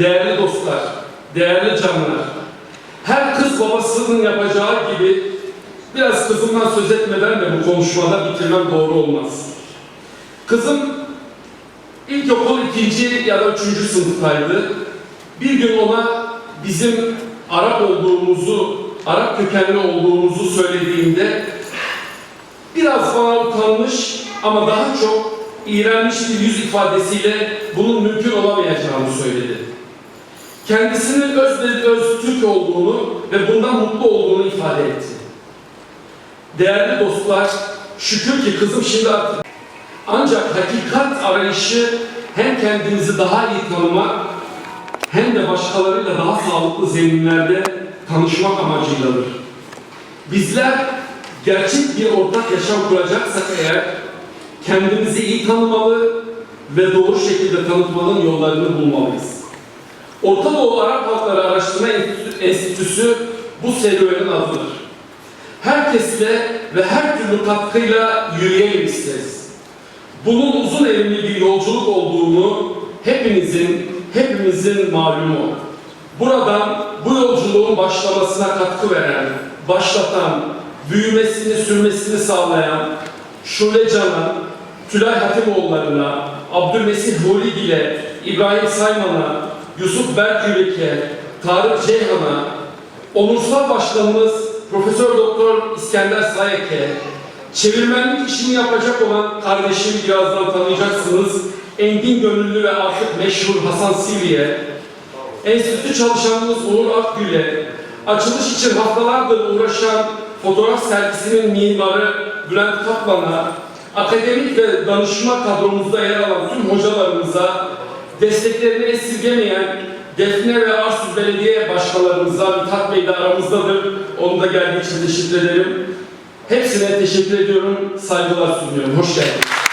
değerli dostlar, değerli canlar, her kız babasının yapacağı gibi biraz kızımdan söz etmeden de bu konuşmada bitirmem doğru olmaz. Kızım ilkokul ikinci ya da üçüncü sınıftaydı. Bir gün ona bizim Arap olduğumuzu, Arap kökenli olduğumuzu söylediğimde biraz bana utanmış ama daha çok iğrenmiş bir yüz ifadesiyle bunun mümkün olamayacağını söyledi. Kendisinin öz öz Türk olduğunu ve bundan mutlu olduğunu ifade etti. Değerli dostlar, şükür ki kızım şimdi artık ancak hakikat arayışı hem kendimizi daha iyi tanımak hem de başkalarıyla daha sağlıklı zeminlerde tanışmak amacıyladır. Bizler gerçek bir ortak yaşam kuracaksak eğer kendimizi iyi tanımalı ve doğru şekilde tanıtmanın yollarını bulmalıyız. Orta Doğu Arap Halkları Araştırma Enstitü- Enstitüsü bu serüvenin adıdır. Herkesle ve her türlü katkıyla yürüyelim isteriz. Bunun uzun erimli bir yolculuk olduğunu hepinizin, hepimizin malumu. Buradan bu yolculuğun başlamasına katkı veren, başlatan, büyümesini, sürmesini sağlayan Şule Can'a, Tülay Hatimoğulları'na, Abdülmesih Huligil'e, İbrahim Sayman'a, Yusuf Berkürek'e, Tarık Ceyhan'a, Onursal Başkanımız Profesör Doktor İskender Sayek'e, çevirmenlik işini yapacak olan kardeşim birazdan tanıyacaksınız. Engin Gönüllü ve artık meşhur Hasan Sivri'ye, enstitü çalışanımız Uğur Akgül'e, açılış için haftalardır uğraşan fotoğraf sergisinin mimarı Bülent Kaplan'a, akademik ve danışma kadromuzda yer alan tüm hocalarımıza, desteklerini esirgemeyen Defne ve Arsuz Belediye Başkanlarımıza, Mithat Bey de aramızdadır. Onu da geldiği için teşekkür ederim. Hepsine teşekkür ediyorum, saygılar sunuyorum. Hoş geldiniz.